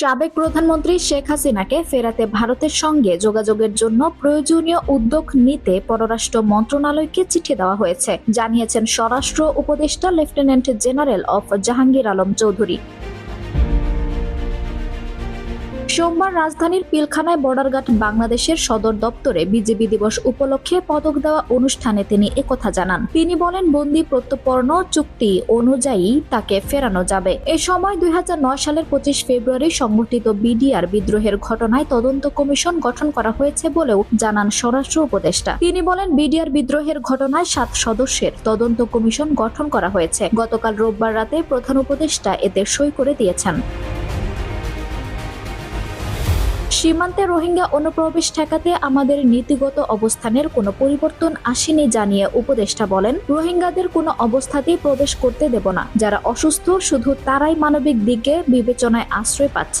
সাবেক প্রধানমন্ত্রী শেখ হাসিনাকে ফেরাতে ভারতের সঙ্গে যোগাযোগের জন্য প্রয়োজনীয় উদ্যোগ নিতে পররাষ্ট্র মন্ত্রণালয়কে চিঠি দেওয়া হয়েছে। জানিয়েছেন স্বরাষ্ট্র উপদেষ্টা লেফটেন্যান্ট জেনারেল অফ জাহাঙ্গীর আলম চৌধুরী। সোমবার রাজধানীর পিলখানায় বর্ডারঘাট বাংলাদেশের সদর দপ্তরে বিজেপি দিবস উপলক্ষে পদক দেওয়া অনুষ্ঠানে তিনি একথা জানান। তিনি বলেন, বন্দি প্রত্যর্পণ চুক্তি অনুযায়ী তাকে ফেরানো যাবে। এ সময় দুই হাজার নয় সালের পঁচিশ ফেব্রুয়ারি সংঘটিত বিডিআর বিদ্রোহের ঘটনায় তদন্ত কমিশন গঠন করা হয়েছে বলেও জানান স্বরাষ্ট্র উপদেষ্টা। তিনি বলেন, বিডিআর বিদ্রোহের ঘটনায় সাত সদস্যের তদন্ত কমিশন গঠন করা হয়েছে। গতকাল রোববার রাতে প্রধান উপদেষ্টা এতে সই করে দিয়েছেন। সীমান্তে রোহিঙ্গা অনুপ্রবেশ ঠেকাতে আমাদের নীতিগত অবস্থানের কোনো পরিবর্তন আসেনি জানিয়ে উপদেষ্টা বলেন, রোহিঙ্গাদের কোনো অবস্থাতেই প্রবেশ করতে দেব না। যারা অসুস্থ, শুধু তারাই মানবিক দিকে বিবেচনায় আশ্রয় পাচ্ছে।